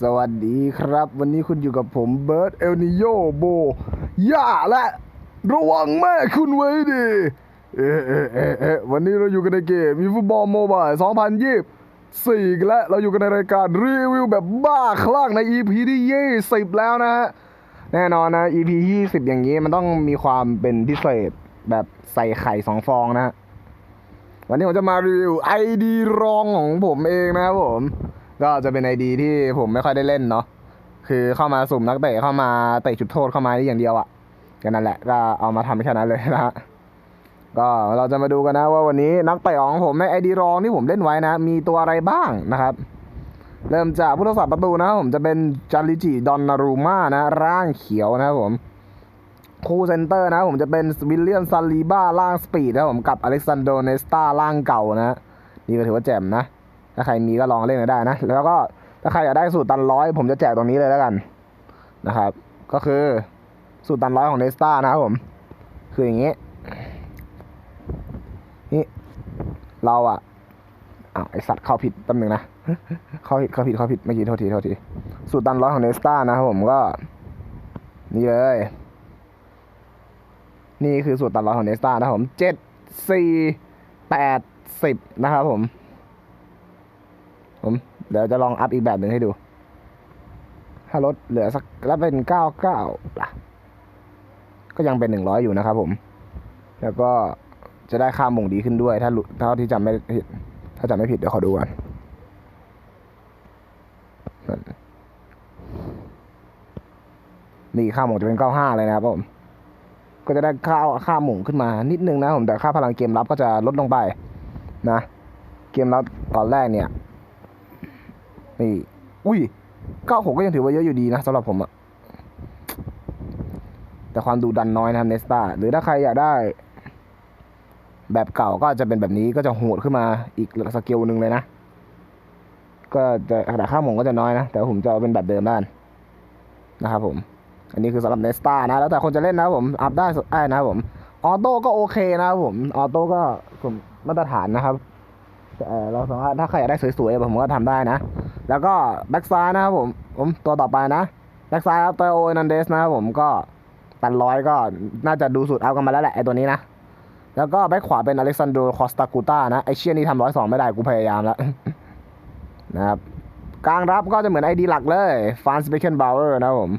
สวัสดีครับ วันนี้คุณอยู่กับผมเบิร์ดเอลนิโยโบย่าและ ระวังแม่คุณไว้ดิเอะเอะเอะเอะวันนี้เราอยู่กันในเกมมีฟุตบอลโมบาย2024อีกและเราอยู่กันในรายการรีวิวแบบบ้าคลั่งใน EP ที่ 20 แล้วนะฮะแน่นอนนะ EP 20 อย่างนี้มันต้องมีความเป็นพิเศษแบบใส่ไข่สองฟองนะฮะวันนี้ผมจะมารีวิวไอดีรองของผมเองนะครับผม ก็จะเป็นไอดีที่ผมไม่ค่อยได้เล่นเนาะคือเข้ามาสุ่มนักเตะเข้ามาเตะจุดโทษเข้ามาได้อย่างเดียวอะ่ะก็นั่นแหละก็เอามาทำแค่นั้นเลยนะฮะก็เราจะมาดูกันนะว่าวันนี้นักเตะของผมในไอดีรองที่ผมเล่นไว้นะ มีตัวอะไรบ้างนะครับ เริ่มจากผู้รักษาประตูนะผมจะเป็นจาริจิดอนนารูมานะ ร่างเขียวนะครับผมคู่เซนเตอร์นะผมจะเป็นวิลเลียมซาลีบ้าร่างสปีดนะผมกับอเล็กซานโดเนสตาร่างเก่านะนี่ก็ถือว่าแจ่มนะ ถ้าใครมีก็ลองเล่นกันได้นะ แล้วก็ถ้าใครอยากได้สูตรตันร้อยผมจะแจกตรงนี้เลยแล้วกันนะครับ ก็คือสูตรตันร้อยของเนสตานะครับผม คืออย่างนี้ นี่เราอะอ้าวไอสัตว์เข้าผิดแป๊บหนึ่งนะ เข้าผิดเข้าผิดเข้าผิดเมื่อกี้โทษทีโทษที สูตรตันร้อยของเนสตานะครับผมก็ นี่เลย นี่คือสูตรตัดร้อยของเนสตานะครับผมเจ็ดสี่แปดสิบนะครับผม เดี๋ยวจะลองอัพอีกแบบหนึ่งให้ดู ถ้าลดเหลือสักแล้วเป็นเก้าเก้าล่ะ ก็ยังเป็นหนึ่งร้อยอยู่นะครับผม แล้วก็จะได้ค่าหม่งดีขึ้นด้วย ถ้าเท่าที่จำไม่ผิด ถ้าจำไม่ผิดเดี๋ยวขอดูกันนั่นนี่ค่าหม่งจะเป็นเก้าห้าเลยนะครับผม ก็จะได้ค่าค่าหม่งขึ้นมานิดนึงนะผมแต่ค่าพลังเกมรับก็จะลดลงไปนะ เกมรับตอนแรกเนี่ย นี่ อุ้ยเก้าหกก็ยังถือว่าเยอะอยู่ดีนะสำหรับผมอะแต่ความดุดันน้อยนะครับเนสตาหรือถ้าใครอยากได้ แบบเก่าก็จะเป็นแบบนี้ก็จะโหดขึ้นมาอีกสเกลหนึ่งเลยนะ ก็จะแต่ค่าหม่งก็จะน้อยนะ แต่ผมจะเป็นแบบเดิมด้านนะครับผม อันนี้คือสำหรับเนสตานะ แล้วแต่คนจะเล่นนะผม อัพได้ได้นะผม ออโต้ก็โอเคนะครับผม ออโต้ก็ผมมาตรฐานนะครับ เราสามารถถ้าใครอยากได้สวยๆผมก็ทำได้นะ แล้วก็แบ็กซ้ายนะครับผมผมตัวต่อไปนะแบ็กซ้ายเตโอนันเดสนะครับผมก็ตันร้อยก็น่าจะดูสุดเอากันมาแล้วแหละไอตัวนี้นะ แล้วก็แบ็กขวาเป็นอเล็กซานโดคอสตากูต้านะไอเชียนี่ทำร้อยสองไม่ได้กูพยายามแล้วนะครับกลางรับก็จะเหมือนไอดีหลักเลยฟานสเปเคนบาวเวอร์นะครับผม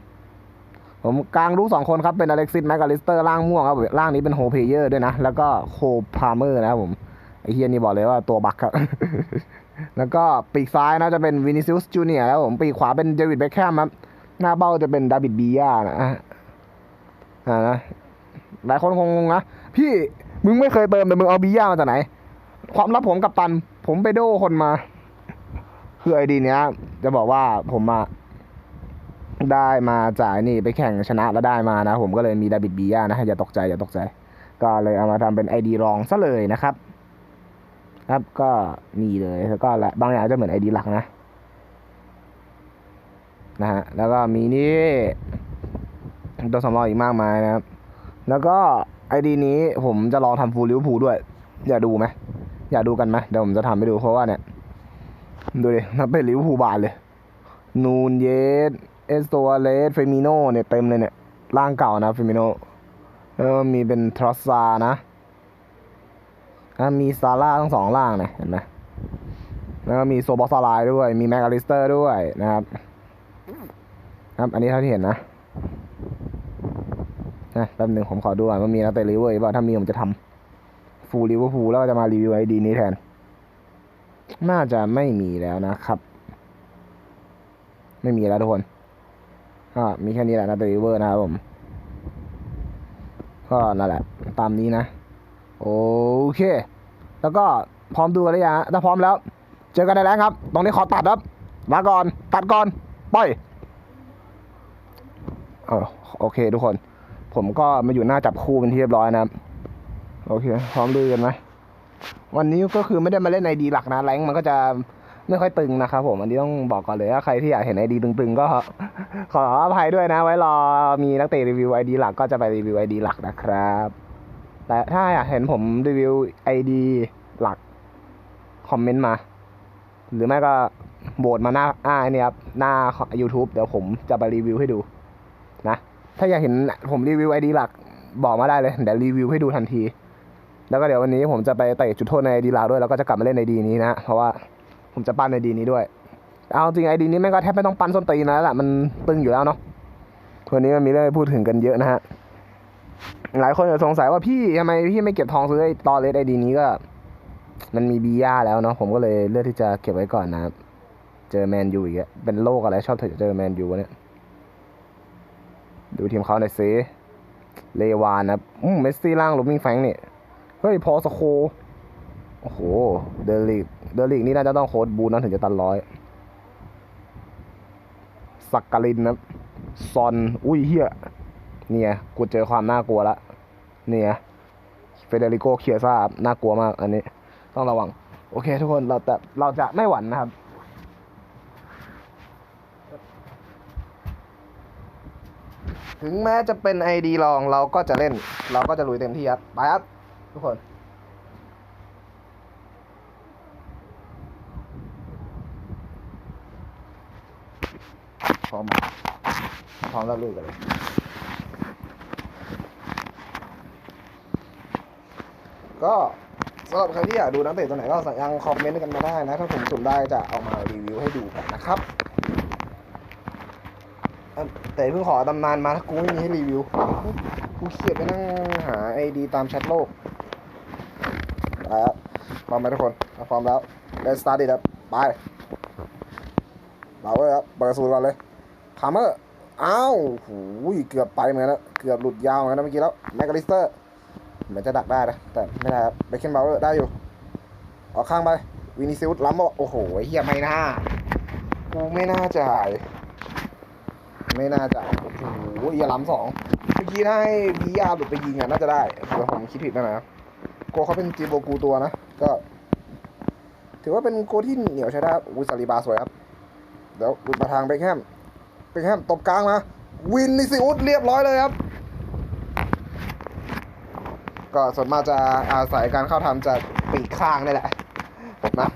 ผมกลางรู้สองคนครับเป็นอเล็กซิสแมกอลิสเตอร์ล่างม่วงครับล่างนี้เป็นโฮเพเยอร์ด้วยนะ แล้วก็โคพาเมอร์นะครับผม เฮียนี่บอกเลยว่าตัวบักครับ แล้วก็ปีกซ้ายนะจะเป็นวินิซิอุสจูเนียร์ครับผมปีกขวาเป็นเดวิดเบคแคมครับ หน้าเบ้าจะเป็นดาวิดบียานะอ่านะหลายคนคงงงนะ พี่มึงไม่เคยเติมแต่มึงเอาบียามาจากไหน ความลับผมกับตัน ผมไปโดคนมา คือไอดีเนี้ย จะบอกว่าผมอะได้มาจากนี่ไปแข่งชนะแล้วได้มานะ ผมก็เลยมีดาบิดบียานะอย่าตกใจอย่าตกใจ ก็เลยเอามาทำเป็นไอดีรองซะเลยนะครับ ครับก็นี่เลยแล้วก็บางอย่างจะเหมือนไอดีหลักนะนะฮะแล้วก็มีนี่ตัวสำรองอีกมากมายนะครับ แล้วก็ไอดีนี้ผมจะลองทำฟูลลิวพูด้วย อยากดูไหมอยากดูกันไหมเดี๋ยวผมจะทำให้ดูเพราะว่าเนี่ย ดูดินักเตะลิวพูบานเลย นูนเยสเอสโตเลสเฟมิโนเนี่ยเต็มเลยเนี่ย ร่างเก่านะเฟมิโนแล้วมีเป็นทรอสซานะ อะมีซาร่าทั้งสองร่างเนี่ยเห็นไหมแล้วก็มีโซบอสลายด้วย มีแม็กอลิสเตอร์ด้วยนะครับ ครับ อันนี้เท่าที่เห็นนะนะแป๊บหนึ่งผมขอดูก่อนว่ามีนักเตะลิเวอร์หรือเปล่าถ้ามีผมจะทำฟูลลิเวอร์พูลแล้วก็จะมารีวิวไอดีนี้แทน น่าจะไม่มีแล้วนะครับ ไม่มีแล้วทุกคนก็มีแค่นี้แหละนะเดลิเวอร์นะครับผม ก็นั่นแหละ ตามนี้นะ โอเค แล้วก็พร้อมดูกันหรือยังถ้าพร้อมแล้ว เจอกันในแรงครับ ตรงนี้ขอตัดครับลาก่อน ตัดก่อน ปล่อยเออโอเคทุกคน ผมก็มาอยู่หน้าจับคู่เป็นที่เรียบร้อยนะครับ โอเค พร้อมดูกันไหม วันนี้ก็คือไม่ได้มาเล่นไอดีหลักนะ แรงมันก็จะไม่ค่อยตึงนะครับผม อันนี้ต้องบอกก่อนเลยว่าใครที่อยากเห็นไอดีตึงๆ ก็ขออภัยด้วยนะ ไว้รอมีนักเตะรีวิวไอดีหลักก็จะไปรีวิวไอดีหลักนะครับ แต่ถ้าอยากเห็นผมรีวิวไอดีหลัก คอมเมนต์มา หรือไม่ก็โบสมาหน้าอ่าเนี่ยครับ หน้า YouTube เดี๋ยวผมจะไปรีวิวให้ดูนะ ถ้าอยากเห็นผมรีวิวไอดีหลักบอกมาได้เลย เดี๋ยวรีวิวให้ดูทันที แล้วก็เดี๋ยววันนี้ผมจะไปเตะจุดโทษในไอดีลาวด้วย แล้วก็จะกลับมาเล่นไอดีนี้นะ เพราะว่าผมจะปั้นไอดีนี้ด้วย เอาจริงไอดีนี้แม่งก็แทบไม่ต้องปั้นส้นตีนแล้วล่ะ มันตึงอยู่แล้วเนาะวันนี้มันมีเรื่องพูดถึงกันเยอะนะฮะ หลายคนจะสงสัยว่าพี่ทำไมพี่ไม่เก็บทองซื้อไอ้ตอเลสไอดีนี้ก็ มันมีบีย่าแล้วเนาะผมก็เลยเลือกที่จะเก็บไว้ก่อนนะครับเจอแมนยูอีกอะเป็นโรคอะไรชอบเจอแมนยูวะเนี่ย ดูทีมเขาในอยซีเลวานนะอืมเมสซี่ล่างลูมิงแฟงเนี่ยเฮ้ยพอสโค โอ้โห เดลิกเดลิกนี่น่าจะต้องโค้ดบูนนั้นถึงจะตันร้อย สักกลินนะซอน อุ้ยเฮีย เนี่ยกูเจอความน่ากลัวละเนี่ยเฟเดริโกเคียซ่าน่ากลัวมากอันนี้ ต้องระวัง โอเค ทุกคนเราแต่เราจะไม่หวั่นนะครับถึงแม้จะเป็นไอดีลองเราก็จะเล่น เราก็จะลุยเต็มที่ครับ ไปครับ ทุกคน พร้อมไหมพร้อมแล้วลุยกันเลย ก็สำหรับใครที่อยากดูนักเตะตัวไหนก็ยังคอมเมนต์กันมาได้นะ ถ้าผมสุ่มได้จะเอามารีวิวให้ดูกันนะครับอะแต่เพิ่งขอตำนานมาถ้ากูไม่มีให้รีวิว กูเขียดไปนั่งหาไอดีตามแชทโลกไปครับพร้อมไหมทุกคนพร้อมแล้วเล่นสตาร์ทดิครับไปเราเลยครับเปิดสูตรก่อนเลยพาเมอร์อ้าวหูยเกือบไปเหมือนกันแล้วเกือบหลุดยาวเหมือนกันนะเมื่อกี้แล้วแมกกาลิสเตอร์ เหมือนจะดักได้นะ แต่ไม่ได้ครับเบคเคนบาร์ได้อยู่ ออกข้างไป วินิซิอุสล้ำบอกโอ้โหเฮียไม่น่า กูไม่น่าจ่าย ไม่น่าจะโอ้โหเฮียล้ำสองเมื่อกี้ถ้าให้บียาหลุดไปยิงอะน่าจะได้แต่ผมคิดผิดน่อยนะโกเขาเป็นจีโบกูตัวนะ ก็ ถือว่าเป็นโกที่เหนียวใช้ได้อุยซาลีบาสวยครับเดี๋ยวหลุดมาทางเบคแฮมเบคแฮมตบกลางมาวินนิซิอุสเรียบร้อยเลยครับ ก็ส่วนมากจะอาศัยการเข้าทำจากปีกข้างนี่แหละนะ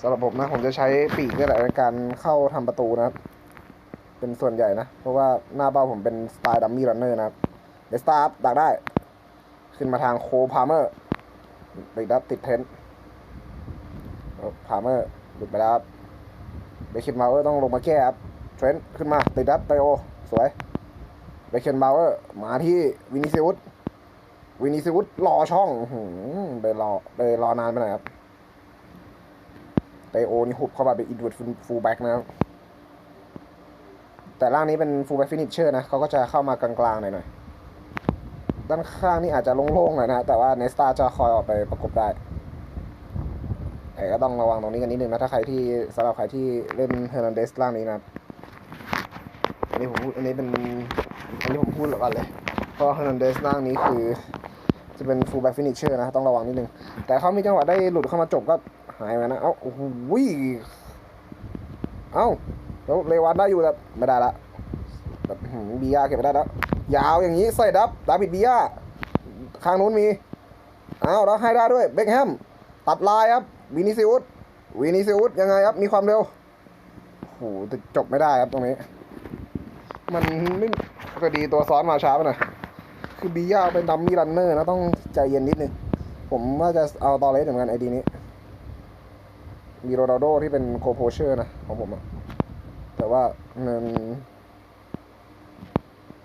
สำหรับผมนะผมจะใช้ปีกนี่แหละในการเข้าทำประตูนะเป็นส่วนใหญ่นะ เพราะว่าหน้าเป้าผมเป็นสไตล์ดัมมี่รันเนอร์นะครับเดสตาร์ดักได้ ขึ้นมาทางโคพาเมอร์ติดดับติดเทนพาเมอร์หลุดไปแล้วครับเบคเคนบาวเออร์ต้องลงมาแก้ครับเทรนต์ขึ้นมาติดดับไตโอ สวยเบคเคนบาวเออร์มาที่วินิซิอุส วินิซิวุสรอช่องหืมไปรอไปรอนานไปหน่อยครับเตโอนี่หุบเข้ามาเป็นอินเวอร์ฟูลแบ็กนะครับ แต่ร่างนี้เป็นฟูลแบ็กฟินิชเชอร์นะเขาก็จะเข้ามากลางๆหน่อยหน่อยๆด้านข้างนี่อาจจะโล่งๆหน่อยนะแต่ว่าเนสตาจะคอยออกไปประกบได้แต่ก็ต้องระวังตรงนี้กันนิดนึงนะ ถ้าใครที่สำหรับใครที่เล่นเฮอร์นันเดสร่างนี้นะอันนี้ผมพูดอันนี้เป็นอันนี้ผมพูดก่อนเลยเพราะเฮอร์นันเดสร่างนี้คือ จะเป็น full back finisher นะ ต้องระวังนิดนึง แต่เขามีจังหวะได้หลุดเข้ามาจบก็หายไปนะ เอ้าโอ้โหเอ้าแล้วเลวันได้อยู่แต่ไม่ได้ละแบบบียาเก็บไม่ได้แล้ว ยาวอย่างนี้ใส่ดับดาบิดบียาข้างนู้นมีเอ้าแล้วให้ได้ด้วยเบคแฮมตัดลายครับวินิซิอุสวินิซิอุสยังไงครับ มีความเร็วโอ้โหแต่จบไม่ได้ครับตรงนี้ มันไม่ปกติตัวซ้อนมาช้าไปหน่อย คือบีย่าเป็นดัมมี่รันเนอร์นะต้องใจเย็นนิดนึง ผมว่าจะเอาตอเลสเหมือนกันไอดีนี้ มีโรนัลโดที่เป็นโคโพเชอร์นะของผมอะแต่ว่ามัน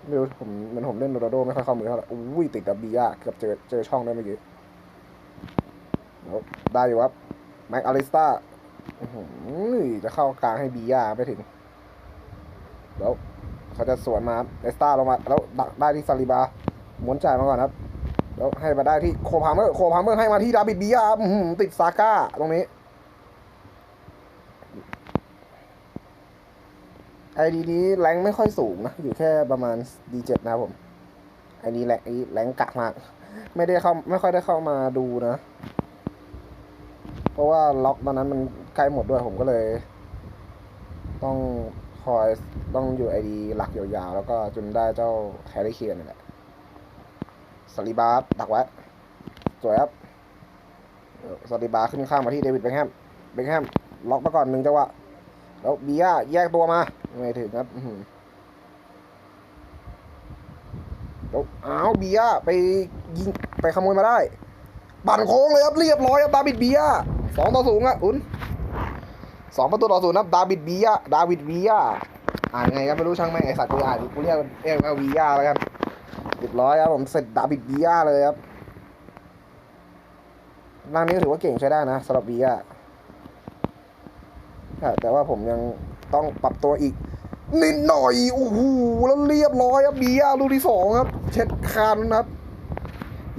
ไม่รู้ผมมันผมเล่นโรนัลโดไม่ค่อยเข้ามือเท่าไหร่อุ้ยติดกับบีย่าเกือบเจอเจอช่องได้เมื่อกี้แล้วได้อยู่ครับแม็กอลิสตาจะเข้ากลางให้บีย่าไปถึง แล้วเขาจะสวนมาเอสตาลงมา แล้วดักได้ที่ซาลิบา ม้วนจ่ายมาก่อนครับ แล้วให้มาได้ที่โคพาเมอร์โคพาเมอร์ให้มาที่ดาบิดบียาอื้อหือติดซาก้าตรงนี้ไอดีนี้แรงไม่ค่อยสูงนะ อยู่แค่ประมาณ D7 นะครับผมไอนี้แรงไอแรงกะมาก ไม่ได้เข้าไม่ค่อยได้เข้ามาดูนะ เพราะว่าล็อกตอนนั้นมันใกล้หมดด้วยผมก็เลย ต้องคอยต้องอยู่ไอดีหลักยาวๆ แล้วก็จนได้เจ้าแฮร์รี่เคียนนี่แหละ สลิบาร์ดักไว้ สวยครับสลิบาขึ้นข้างมาที่เดวิดเบคแฮมเบคแฮมล็อกมาก่อนหนึ่งจังหวะแล้วเบียร์แยกตัวมา ไม่ถึงครับอื้อหือแล้วอ้าวเบียไปยิงไปขโมยมาได้ปั่นโค้งเลยครับ เรียบร้อยครับดาบิดเบียสองต่อศูนย์อะอุ่นสองประตูต่อศูนย์ครับดาบิดเบียดาวิดเบียอ่านไงครับไม่รู้ช่างแม่งไอสัตว์กูอ่านกูเรียกเรียกว่าเบียแล้วกัน รียบร้อยครับผมเสร็จดาบิดเบียเลยครับร่างนี้ถือว่าเก่งใช้ได้นะสำหรับเบียแต่ว่าผมยังต้องปรับตัวอีก นิดหน่อยโอ้โหแล้วเรียบร้อยครับเบียลูกที่สองครับ เช็ดคานนะครับ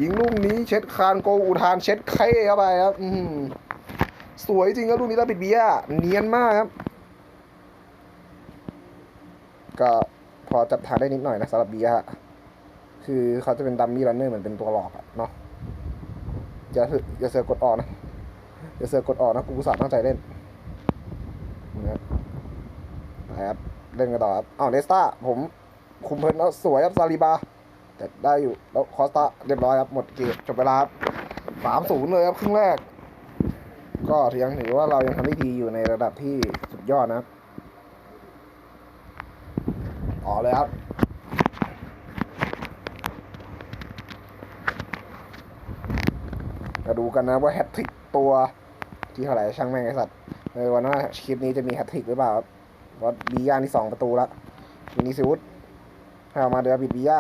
ยิงลูกนี้เช็ดคานโกอุทานเช็ดเค้เข้าไปครับอืมสวยจริงครับลูกนี้แล้วปิดเบียเนียนมากครับ ก็พอจับทางได้นิดหน่อยนะสำหรับเบียร์ฮะ คือเขาจะเป็นดัมมี่รันเนอร์เหมือนเป็นตัวหลอกอะเนาะอย่าเสือกอย่าเสือกดออกนะอย่าเสือกดออกนะกูสาห์ตั้งใจเล่นนะครับไปครับเล่นกันต่อครับอ้าวเนสตาผมคุมเพลินแล้วสวยครับซาลิบา แต่ได้อยู่แล้วคอสตาเรียบร้อยครับหมดเกมจบเวลาสามศูนย์เลยครับครึ่งแรก ก็ยังถือว่าเรายังทำได้ดีอยู่ในระดับที่สุดยอดนะครับต่อเลยครับ มาดูกันนะว่าแฮตทริกตัวที่เท่าไหร่ช่างแม่งไอสัตว์ในวันหน้าคลิปนี้จะมีแฮตทริกหรือเปล่าครับเพราบีย่านี่สองประตูละวินิซิอุสให้ออกมาเดวิดบีย่า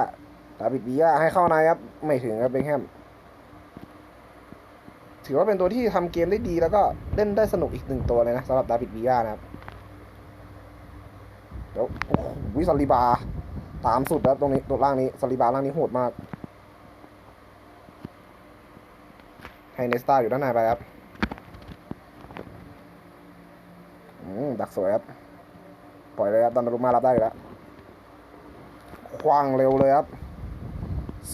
ดาวิดบียาให้เข้าในครับ ไม่ถึงครับเบคแฮมถือว่าเป็นตัวที่ทำเกมได้ดีแล้วก็เล่นได้สนุกอีกหนึ่งตัวเลยนะสำหรับดาวิดบียานะครับเดี๋ยวโอ้โหวิสลิบาตามสุดครับตรงนี้ตัวล่างนี้สลิบาล่างนี้โหดมาก ให้เนสตาอยู่ด้านในไปครับอืมดักสวยครับ ปล่อยเลยครับดอนรุมารับได้อยู่แล้วคว้างเร็วเลยครับ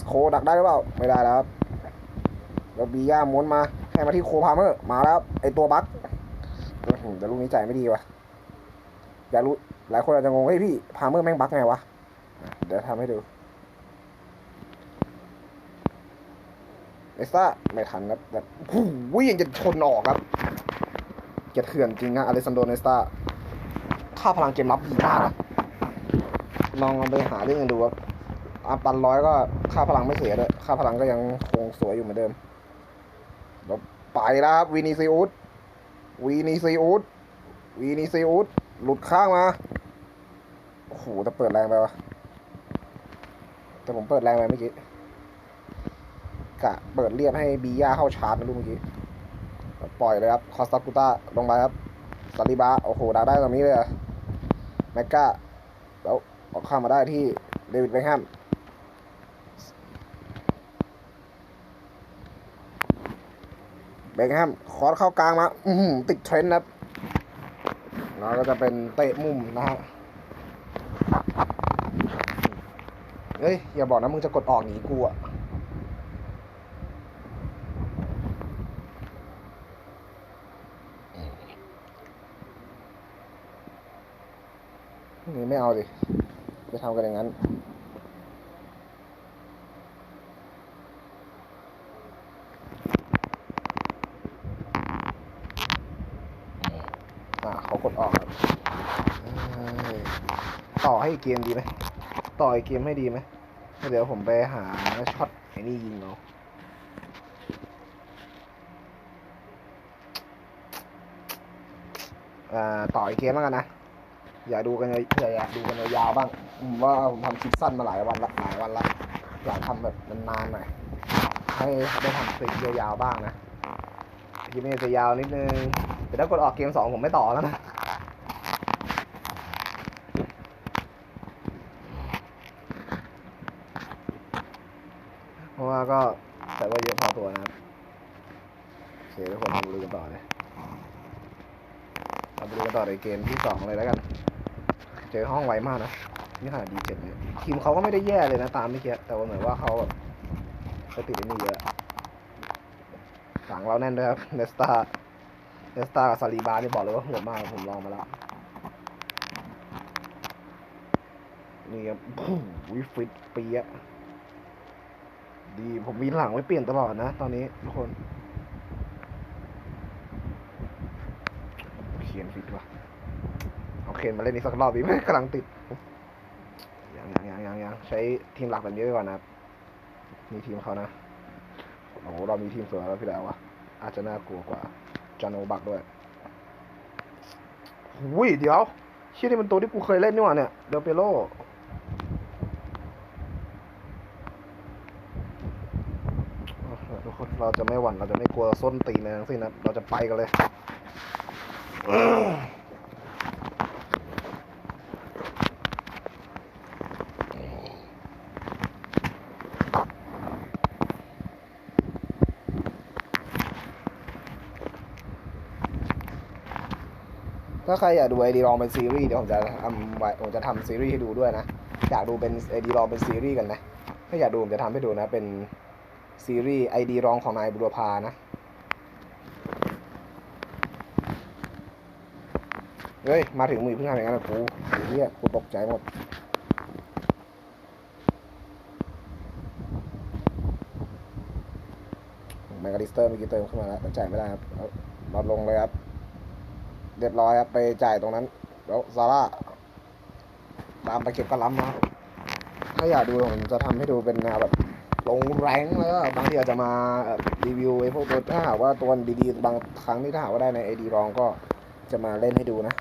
โคดักได้หรือเปล่า ไม่ได้แล้วครับแล้วบีย่าม้วนมา ให้มาที่โคพาเมอร์ มาแล้วครับไอตัวบั๊กอื้อหือแต่ลูกนี้ใจไม่ดีว่ะอยากรู้ หลายคนอาจจะงงเฮ้ยพี่ พาเมอร์แม่งบั๊กไงวะ เดี๋ยวทำให้ดู เอสต้าไม่ทันครับแบบโอ้โหยังจะชนออกครับเกยดเถื่อนจริงอะอเลซันโดเนสตาค่าพลังเกมรับดีมากนะลองเอาไปหาเรื่องกันดูครับอัพตันร้อยก็ค่าพลังไม่เสียด้วยค่าพลังก็ยังคงสวยอยู่เหมือนเดิมแล้วไปแล้วครับวีนีซีอุสวีนีซีอุสวีนีซีอุสหลุดข้างมาโอ้โหแต่เปิดแรงไปวะแต่ผมเปิดแรงไปเมื่อกี้ กะเปิดเรียบให้บีย่าเข้าชาร์จนะลูกเมื่อกี้ ปล่อยเลยครับ คอสตากูต้าลงไปครับซาลิบาโอ้โหดาได้ตรงนี้เลยอะแมกกาแล้วออกข้ามมาได้ที่เดวิดเบคแฮมเบคแฮมคอร์สเข้ากลางมาอือหือติดเทรนด์ครับแล้วก็จะเป็นเตะมุมนะฮะเฮ้ย อย่าบอกนะมึงจะกดออกหนีกูอะนี่ไม่เอา ดิ ไปทำกันอย่างนั้น อ่าเขากดออกครับเอ้ยต่อให้อีกเกมดีไหม ต่ออีกเกมให้ดีไหม เดี๋ยวผมไปหาช็อตไอ้นี่ยิงเอาอ่าต่ออีกเกมแล้วกันนะ อย่าดูกันเลยอย่าอย่าดูกันยาวๆบ้างผมว่าผมทำคลิปสั้นมาหลายวันละหลายวันละอยากทำแบบนานๆหน่อยให้ได้ทำคลิปยาวๆบ้างนะคลิปนี้จะยาวนิดนึงแต่ถ้ากดออกเกมสองผมไม่ต่อแล้วนะเพราะว่าก็แต่ว่าเยอะพอตัวนะครับโอเคทุกคนมาดูกันต่อเลยมาดูกันต่อในเกมที่สองเลยแล้วกัน เจอห้องไวมากนะนี่ขนาดดีเจ็ดเนี่ยทีมเขาก็ไม่ได้แย่เลยนะตามเมื่อกี้แต่ว่าเหมือนว่าเขาแบบไปติดไอ้นี่เยอะสังเราแน่นด้วยครับเนสตาเนสตากับซาลีบานี่บอกเลยว่าโหดมากผมลองมาแล้วนี่ครับโอ้โหฟิตเปียดีผมมีหลังไว้เปลี่ยนตลอดนะ ตอนนี้ทุกคน เขียนฟิตว่ะเคนมาเล่นนี้สักรอบดีไหมกำลังติดยังยังยังยังยังใช้ทีมหลักแบบนี้ไปก่อนนะครับมีทีมเขานะโอ้โหเรามีทีมสวยแล้วพี่แล้ววะอาจจะน่ากลัวกว่าจอห์นโอบักด้วยหุยเดี๋ยวเชี่ยนี่มันตัวที่กูเคยเล่นนี่หว่าเนี่ยเดลเปโลทุกคนเราจะไม่หวั่นเราจะไม่กลัวส้นตีนเลยทั้งสิ้นนะเราจะไปกันเลย ถ้าใครอยากดูไอดีลองเป็นซีรีส์เดี๋ยวผมจะทำไว้ผมจะทำซีรีส์ให้ดูด้วยนะ อยากดูเป็นไอดีลองเป็นซีรีส์กันนะ ถ้าอยากดูผมจะทำให้ดูนะ เป็นซีรีส์ไอดีรองของนายบุรพานะ เฮ้ย มาถึงมือเพิ่งทำอย่างนั้นนะกูเฮียกูตกใจหมดแมกกาลิสเตอร์เมื่อกี้เติมเข้ามาแล้วจ่ายไม่ได้ครับลดลงเลยครับ เรียบร้อยครับไปจ่ายตรงนั้น แล้วซาร่าตามไปเก็บกระลำมาถ้าอยากดูผมจะทำให้ดูเป็นแนวแบบลงแรงแล้วก็บางทีอาจจะมารีวิวไอ้พวกตัวถ้าหากว่าตัวดีๆบางครั้งที่ถ้าหากว่าได้ในไอดีรองก็จะมาเล่นให้ดูนะ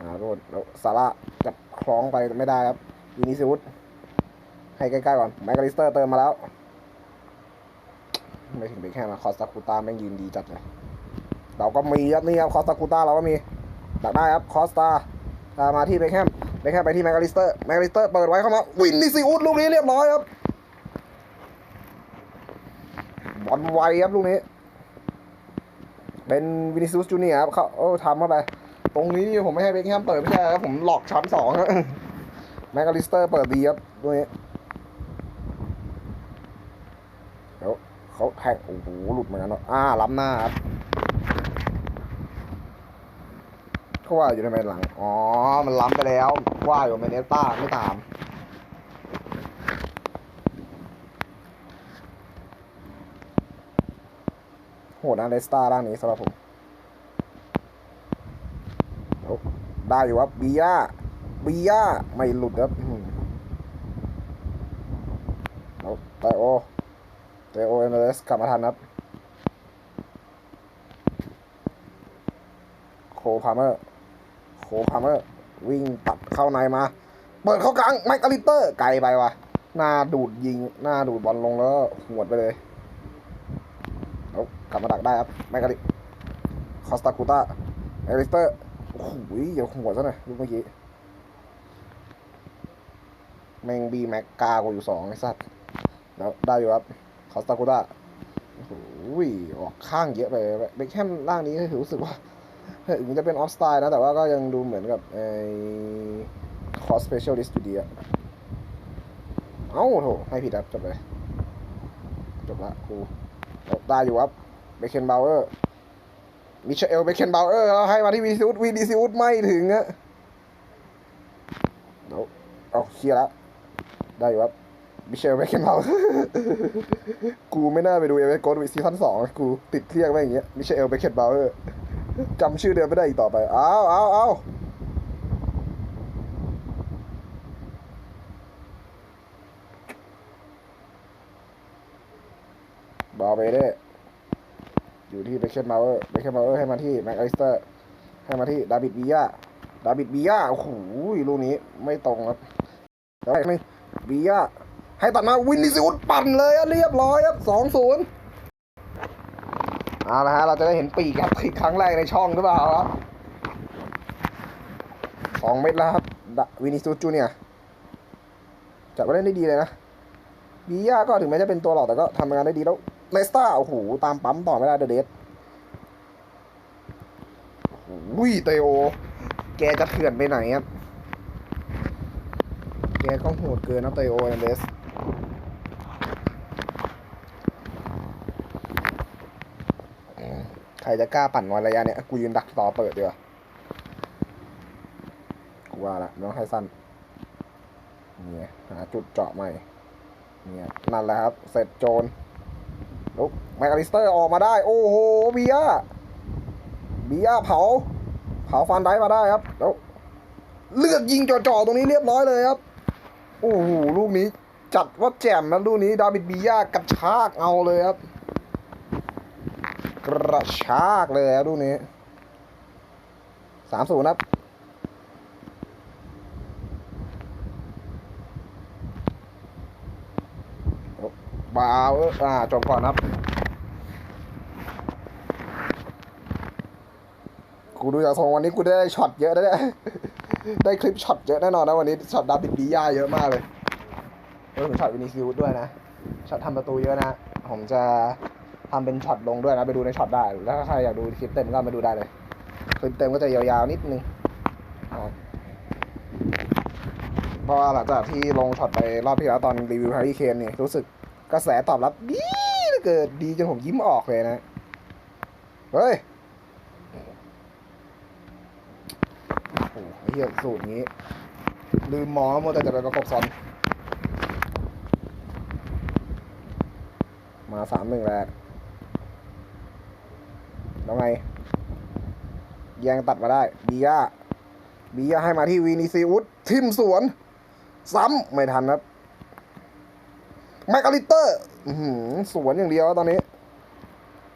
อ่า โรดแล้วซาร่าจับคล้องไปไม่ได้ครับวินิซิอุสให้ใกล้ๆก่อนแมคคาลิสเตอร์เติมมาแล้ว ไม่ถึงไปแค่มาคอสตาคูต้าแม่งยืนดีจัดเลยเราก็มีครับนี่ครับคอสตาคูต้าเราก็มีดักได้ครับคอสตามาที่เบคแฮมเบคแฮมไปที่แมคคาลิสเตอร์แมคคาลิสเตอร์เปิดไว้เข้ามาวินนิซิอุสลูกนี้เรียบร้อยครับบอลไวครับลูกนี้ เป็นวินิซิอุสจูเนียครับเขาโอ้ทำเข้าไป ตรงนี้นี่ผมไม่ให้เบคแฮมเปิดไม่ใช่ครับผมหลอกชั้นสองครับแมคคาลิสเตอร์เปิดดีครับตรงนี้เดี๋ยวเขาแทงโอ้โหหลุดเหมือนกันเนาะอ่าล้ำหน้าครับเขาว่าอยู่ในหลัง อ๋อ มันล้ำไปแล้วว่าอยู่เมเนต้าไม่ตามโหดนะเลสตาร่างนี้สำหรับผม ได้อยู่ครับบีย่าบีย่าไม่หลุดครับแล้วไตโอไตโอเอเมเลสกลับมาทันครับ โคพาเมอร์ โคพาเมอร์ วิ่งตัดเข้าในมา เปิดเข้ากลางไมค์อลิเตอร์ ไกลไปว่ะ หน้าดูดยิง หน้าดูดบอลลงแล้วหวดไปเลยแล้วกลับมาดักได้ครับไมค์อลิคอสตาคูตาไมค์อลิสเตอร์ โอ้โหเดี๋ยวหัวซะหน่อยลูกเมื่อกี้แมงบีแม็กกากูอยู่สองไอ้สัตว์แล้วได้อยู่ครับคอสตาคูด้าโอ้โหออกข้างเยอะไปเบคแฮมร่างนี้ก็ถือรู้สึกว่าถึงจะเป็นออฟสไตล์นะ แต่ว่าก็ยังดูเหมือนกับไอ้คอสเปเชียลิสต์อยู่ดีอะเอ้าโถให้ผิดครับจบเลยจบละกูได้อยู่ครับเบคเคนเบาวเออร์ มิเชลเบคเคนบาวเออร์ให้มาที่วินิซิอุสวินิซิอุสไม่ถึงอะเดี๋ยวเอาเคลียร์แล้วได้อยู่ครับมิเชลเบคเคนบาวกูไม่น่าไปดูเอเวอร์โกดวิซีซั่นสองกูติดเครียดไว้อย่างเงี้ยมิเชลเบคเคนบาวเออร์จำชื่อเดิมไม่ได้อีกต่อไปเอาเอาเอาบอลไปเด้ อยู่ที่เบคเคนมาเวอร์เบคเคนมาเวอร์ให้มาที่แม็กอลิสเตอร์ให้มาที่ดาบิดบียาดาบิดบียาโอ้โหลูกนี้ไม่ตรงครับแล้วไม่บียาให้ตัดมาวินนิซิอุสปั่นเลยอะเรียบร้อยครับสองศูนย์เอาละฮะเราจะได้เห็นปีกครับอีกครั้งแรกในช่องหรือเปล่าครับสองเม็ดแล้วครับวินนิซิอุสจูเนียจัดมาเล่นได้ดีเลยนะบียาก็ถึงแม้จะเป็นตัวหลอกแต่ก็ทำงานได้ดีแล้ว เลสตาโอ้โห ตามปั๊มต่อไม่ได้เดอะเดสวุ้ยเตโอ แกจะเถื่อนไปไหนครับ แกก็โหดเกินนะเตโอเดสใครจะกล้าปั่นวันระยะเนี้ยกูยืนดักต่อเปิดดีกว่ากูว่าละน้องให้สั้นเนี่ยหาจุดเจาะใหม่เนี่ยนั่นแหละครับ เสร็จโจร ลุกแมคคาลิสเตอร์ออกมาได้ โอ้โหเบียร์เบียร์เผา เผาฟันได้มาได้ครับ แล้วเลือกยิงจ่อๆตรงนี้เรียบร้อยเลยครับ โอ้โหลูกนี้จัดว่าแจ่มนะลูกนี้ดาวิดบียากระชากเอาเลยครับ กระชากเลยครับลูกนี้สามศูนย์ครับ บาวอ่าจบก่อนครับ กูดูจากทรงวันนี้กูได้ช็อตเยอะนะเนี่ยได้คลิปช็อตเยอะแน่นอนนะวันนี้ช็อตดาบิดบีย่าเยอะมากเลยเออผมช็อตวินิซิวด้วยนะช็อตทำประตูเยอะนะ ผมจะทำเป็นช็อตลงด้วยนะ ไปดูในช็อตได้แล้วถ้าใครอยากดูคลิปเต็มก็มาดูได้เลยคลิปเต็มก็จะยาวๆนิดนึงเพราะว่าหลังจากที่ลงช็อตไปรอบที่แล้วตอนรีวิวฮาริเคนเนี่ยรู้สึก กระแสตอบรับดีเหลือเกินดีจนผมยิ้มออกเลยนะ เฮ้ยโอ้โหเหี้ยสูตรนี้ ลืมมอมัวแต่จะไปประกบซ้อนมาสามหนึ่งแล้วแล้วไงแยังตัดมาได้บียาบียาให้มาที่วีนิซิอุสทิมสวน ซ้ำไม่ทันครับ แมคอาลิเตอร์สวนอย่างเดียวตอนนี้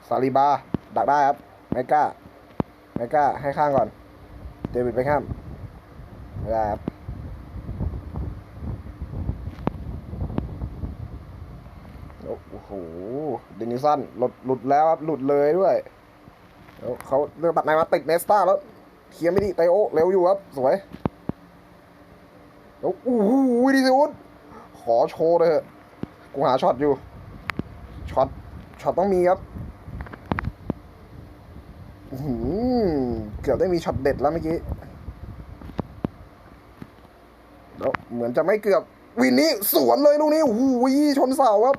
ซาลิบา ดักได้ครับไมก้าไมก้าให้ข้างก่อน เดวิดไปข้ามไม่ได้ครับโอ้โหเดนิสันหลุดหลุดแล้วครับ หลุดเลยด้วยแล้วเขาเลือกตัดในมาติดเนสตาแล้วเคลียร์ไม่ดีไตโอเร็วอยู่ครับ สวยแล้วโอ้โหวิดิซิอุสขอโชว์เลยเถอะ กูหาช็อตอยู่ ช็อต ช็อตต้องมีครับอืเกือบได้มีช็อตเด็ดแล้วเมื่อกี้ แล้วเหมือนจะไม่เกือบ วินนี้สวนเลยลูกนี้โอ้โหชนเสาครับ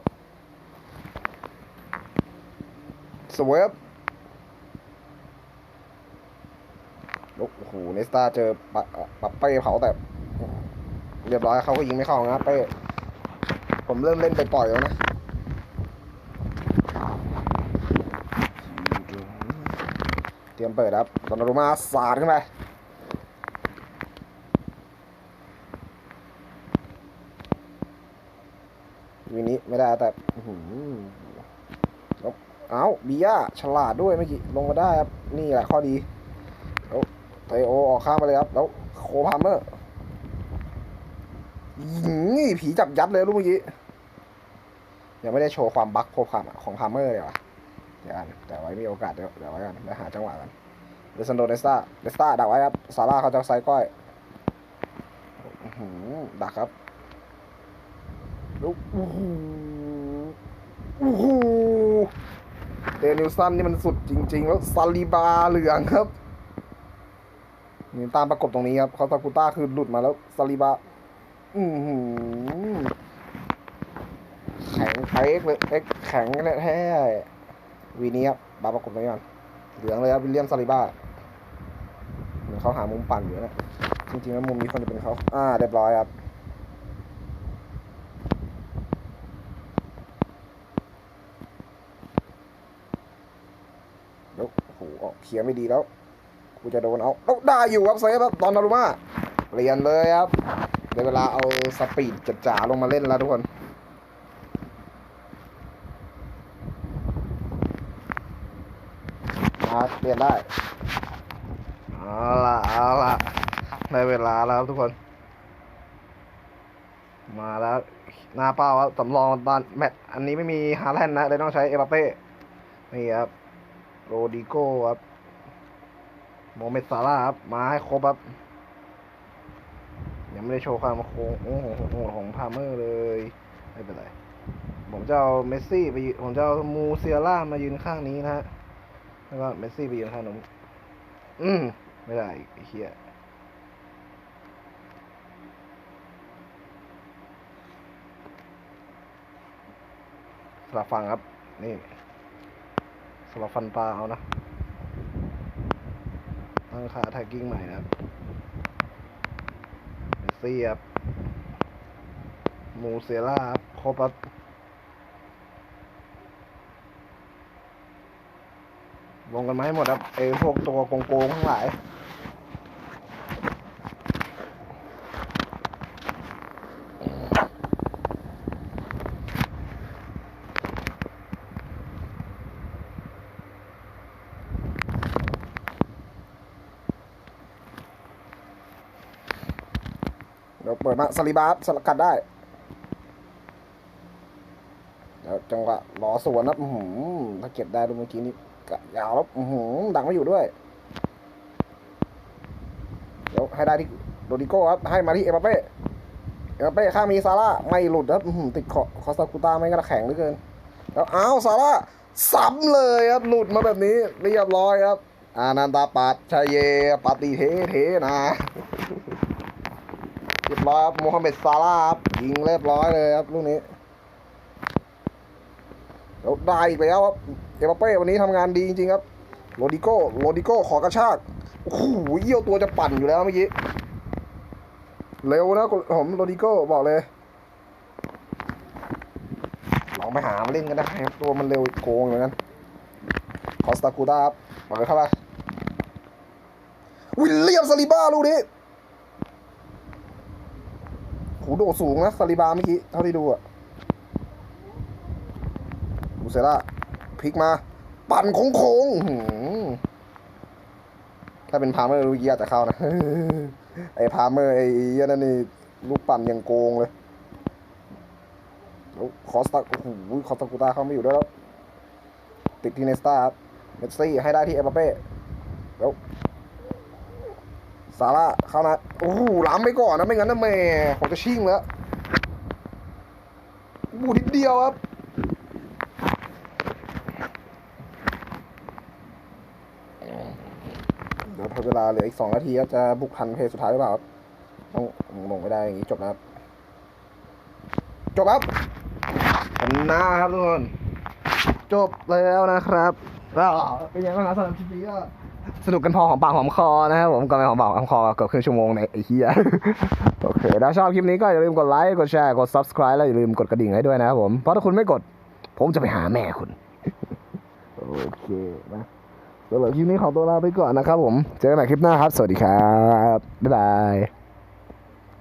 สวยครับโอ้โหเนสตาเจอปะปับเป้เผาแต่ เรียบร้อยเขาก็ยิงไม่เข้านะเป้ ผมเริ่มเล่นไปปล่อยแล้วนะเตรียมเปิดครับตอนนารุมาสาดขึ้นไปวินี้ไม่ได้แต่อื้อหือแล้วเอาบีย่าฉลาดด้วยเมื่อกี้ลงมาได้ครับ นี่แหละข้อดีแล้วไทโอออกข้ามไปเลยครับ แล้วโคพามเมอร์ นี่ผีจับยัดเลยลูกเมื่อกี้ยังไม่ได้โชว์ความบั๊กโคพามของพามเมอร์เลยวะเดี๋ยวกันแต่ไว้มีโอกาสเดี๋ยวเดี๋ยวไว้กันเดี๋ยวหาจังหวะกันเดซันโดเดสตาเดสตาดักไว้ครับซาร่าเขาจะไซก้อยหือดักครับล้วโอ้โหโอ้โหเดนิลสันนี่มันสุดจริง ๆ แล้วซาลิบาเหลืองครับนี่ตามประกบตรงนี้ครับเขาตากูต้าคือหลุดมาแล้วซาลิบา อือหือแข็งเป๊กเลยเอ็กแข็งแท้วีนี้ครับบาประกบตรงนี้ก่อนเหลืองเลยครับวิลเลียมซาลิบาเหมือนเขาหามุมปั่นอยู่นะจริงๆแล้วมุมนี้ควรจะเป็นเขาอ่าเรียบร้อยครับแล้วโอ้โหออกเคลียร์ไม่ดีแล้วกูจะโดนเอาแล้วได้อยู่ครับเซฟครับตอนนารุมาเปลี่ยนเลยครับ ในเวลาเอาสปีดจ๋าๆลงมาเล่นแล้วทุกคนมาเปลี่ยนได้เอาละเอาละได้เวลาแล้วทุกคน มาแล้วหน้าเป้าครับสำรองตอนแมตช์อันนี้ไม่มีฮาแลนด์นะเลยต้องใช้เอมบัปเป้นี่ครับโรดิโก้ครับโมเมดซาร่าครับ มาให้ครบครับ ยังไม่ได้โชว์ความโค้งโอ้โหโหดของพาเมอร์เลย ไม่เป็นไร ผมจะเอาเมสซี่ไปผมจะเอามูเซียร่ามายืนข้างนี้นะฮะ แล้วก็เมสซี่ไปยืนข้างนู้นอืมไม่ได้ไอ้เหี้ยสลับฟังครับ นี่สำหรับฟันปลาเอานะตั้งค่าแท็กกิ้งใหม่นะครับ เสียบ หมูเซล่าครับครบครับลงกันมาให้หมดครับไอ้พวกตัวโกงๆทั้งหลาย ปิดมาสลิบาสสกัดได้เดี๋ยวจังหวะรอสวนนะหือถ้าเก็บได้ดูเมื่อกี้นี้กะยาวแล้วหือดังไม่อยู่ด้วยเดี๋ยวให้ได้ที่โรดิโก้ครับ ให้มาที่เอมเป้เอมเป้ข้างมีซาร่าไม่หลุดครับหือติดคอคอสตาคูต้าไม่กระแข็งเหลือเกิน แล้วอ้าวซาร่าซ้ำเลยครับ หลุดมาแบบนี้เรียบร้อยครับ อานันตาปัตชัยเยปาติเทเทนะ ร้อยครับโมฮัมเหม็ดซาร่าครับยิงเรียบร้อยเลยครับลูกนี้แล้วได้อีกแล้วครับเอมบัปเป้วันนี้ทำงานดีจริงๆครับโรดิโก้โรดิโก้ขอกระชากโอ้โหเยี่ยวตัวจะปั่นอยู่แล้วเมื่อกี้เร็วนะผมโรดิโก้บอกเลยลองไปหามาเล่นกันได้ครับตัวมันเร็วโกงเหมือนกันคอสตาคูตาครับเปิดเข้าไปวิลเลียมซาลิบ้าลูกนี้ หู โดดสูงนะซาลิบาเมื่อกี้ เท่าที่ดูอะมูเซล่าพลิกมา ปั่นโค้งๆถ้าเป็นพาเมอร์ลูกเยียอาจะเข้านะ ไอ้พาเมอร์ไอ้เหี้ยนั่นนี่ลูกปั่นยังโกงเลยคอสตาโอ้โหคอสตากูตาเข้าไม่อยู่ด้วยแล้ว ติดที่เนสตาครับเมสซี่ให้ได้ที่เอปเป้แล้ว ซาร่าเข้านะโอ้โหล้ำไปก่อนนะ ไม่งั้นนะแม่ผมจะชิ่งแล้วบูนิดเดียวครับเดี๋ยวทดเวลาเหลืออีกสองนาทีจะบุกทันเพลย์สุดท้ายหรือเปล่าครับต้องลงไม่ได้อย่างนี้จบนะครับจบครับชนะครับทุกคนจบแล้วนะครับเป็นยังไงบ้างครับสำหรับคลิปนี้ก็ สนุกกันพอของปากหอมคอนะครับผมก็ไม่หอมปากหอมคอเกือบครึ่งชั่วโมงในไอ้เหี้ยโอเคถ้าชอบคลิปนี้ก็อย่าลืมกดไลค์กดแชร์กด subscribe แล้วอย่าลืมกดกระดิ่งให้ด้วยนะครับผมเพราะถ้าคุณไม่กด ผมจะไปหาแม่คุณ โอเคนะสำหรับคลิปนี้ขอตัวลาไปก่อนนะครับผม เจอกันใหม่คลิปหน้าครับ สวัสดีครับ บ๊ายบาย